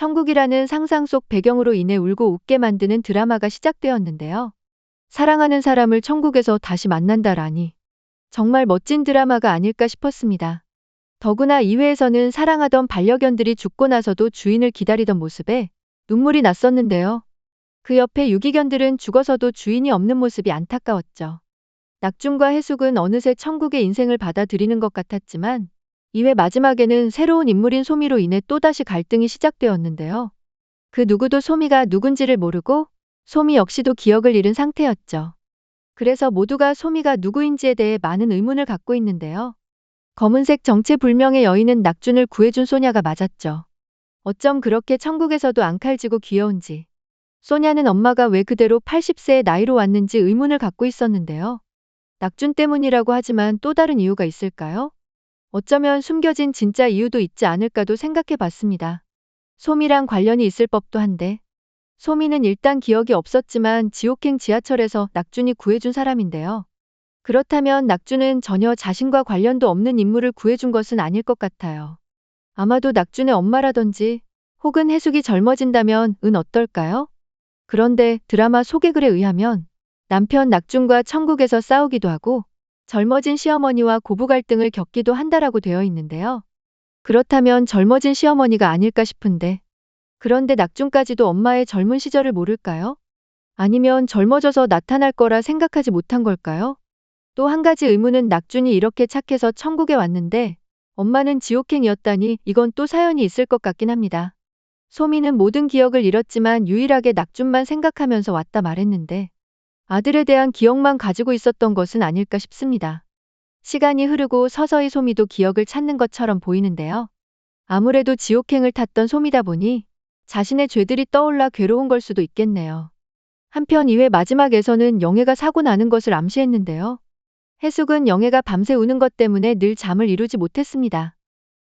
천국이라는 상상 속 배경으로 인해 울고 웃게 만드는 드라마가 시작되었는데요. 사랑하는 사람을 천국에서 다시 만난다라니. 정말 멋진 드라마가 아닐까 싶었습니다. 더구나 2회에서는 사랑하던 반려견들이 죽고 나서도 주인을 기다리던 모습에 눈물이 났었는데요. 그 옆에 유기견들은 죽어서도 주인이 없는 모습이 안타까웠죠. 낙준과 해숙은 어느새 천국의 인생을 받아들이는 것 같았지만 2회 마지막에는 새로운 인물인 소미로 인해 또다시 갈등이 시작되었는데요. 그 누구도 소미가 누군지를 모르고 소미 역시도 기억을 잃은 상태였죠. 그래서 모두가 소미가 누구인지에 대해 많은 의문을 갖고 있는데요. 검은색 정체불명의 여인은 낙준을 구해준 소냐가 맞았죠. 어쩜 그렇게 천국에서도 앙칼지고 귀여운지. 소냐는 엄마가 왜 그대로 80세의 나이로 왔는지 의문을 갖고 있었는데요. 낙준 때문이라고 하지만 또 다른 이유가 있을까요? 어쩌면 숨겨진 진짜 이유도 있지 않을까도 생각해 봤습니다. 소미랑 관련이 있을 법도 한데. 소미는 일단 기억이 없었지만 지옥행 지하철에서 낙준이 구해준 사람인데요. 그렇다면 낙준은 전혀 자신과 관련도 없는 인물을 구해준 것은 아닐 것 같아요. 아마도 낙준의 엄마라든지 혹은 해숙이 젊어진다면 은 어떨까요? 그런데 드라마 소개글에 의하면 남편 낙준과 천국에서 싸우기도 하고 젊어진 시어머니와 고부 갈등을 겪기도 한다라고 되어 있는데요. 그렇다면 젊어진 시어머니가 아닐까 싶은데 그런데 낙준까지도 엄마의 젊은 시절을 모를까요? 아니면 젊어져서 나타날 거라 생각하지 못한 걸까요? 또 한 가지 의문은 낙준이 이렇게 착해서 천국에 왔는데 엄마는 지옥행이었다니 이건 또 사연이 있을 것 같긴 합니다. 소미는 모든 기억을 잃었지만 유일하게 낙준만 생각하면서 왔다 말했는데 아들에 대한 기억만 가지고 있었던 것은 아닐까 싶습니다. 시간이 흐르고 서서히 소미도 기억을 찾는 것처럼 보이는데요. 아무래도 지옥행을 탔던 소미다 보니 자신의 죄들이 떠올라 괴로운 걸 수도 있겠네요. 한편 2회 마지막에서는 영애가 사고 나는 것을 암시했는데요. 해숙은 영애가 밤새 우는 것 때문에 늘 잠을 이루지 못했습니다.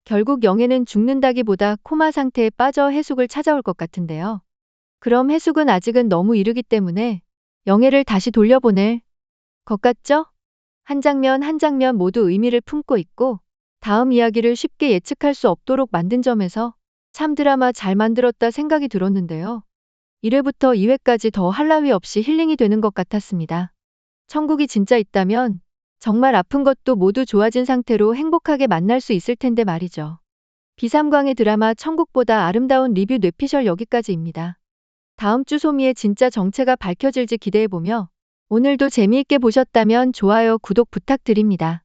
결국 영애는 죽는다기보다 코마 상태에 빠져 해숙을 찾아올 것 같은데요. 그럼 해숙은 아직은 너무 이르기 때문에 영애를 다시 돌려보낼 것 같죠? 한 장면 한 장면 모두 의미를 품고 있고 다음 이야기를 쉽게 예측할 수 없도록 만든 점에서 참 드라마 잘 만들었다 생각이 들었는데요. 1회부터 2회까지 더 할라위 없이 힐링이 되는 것 같았습니다. 천국이 진짜 있다면 정말 아픈 것도 모두 좋아진 상태로 행복하게 만날 수 있을 텐데 말이죠. 비삼광의 드라마 천국보다 아름다운 리뷰 뇌피셜 여기까지입니다. 다음 주 소미의 진짜 정체가 밝혀질지 기대해보며 오늘도 재미있게 보셨다면 좋아요, 구독 부탁드립니다.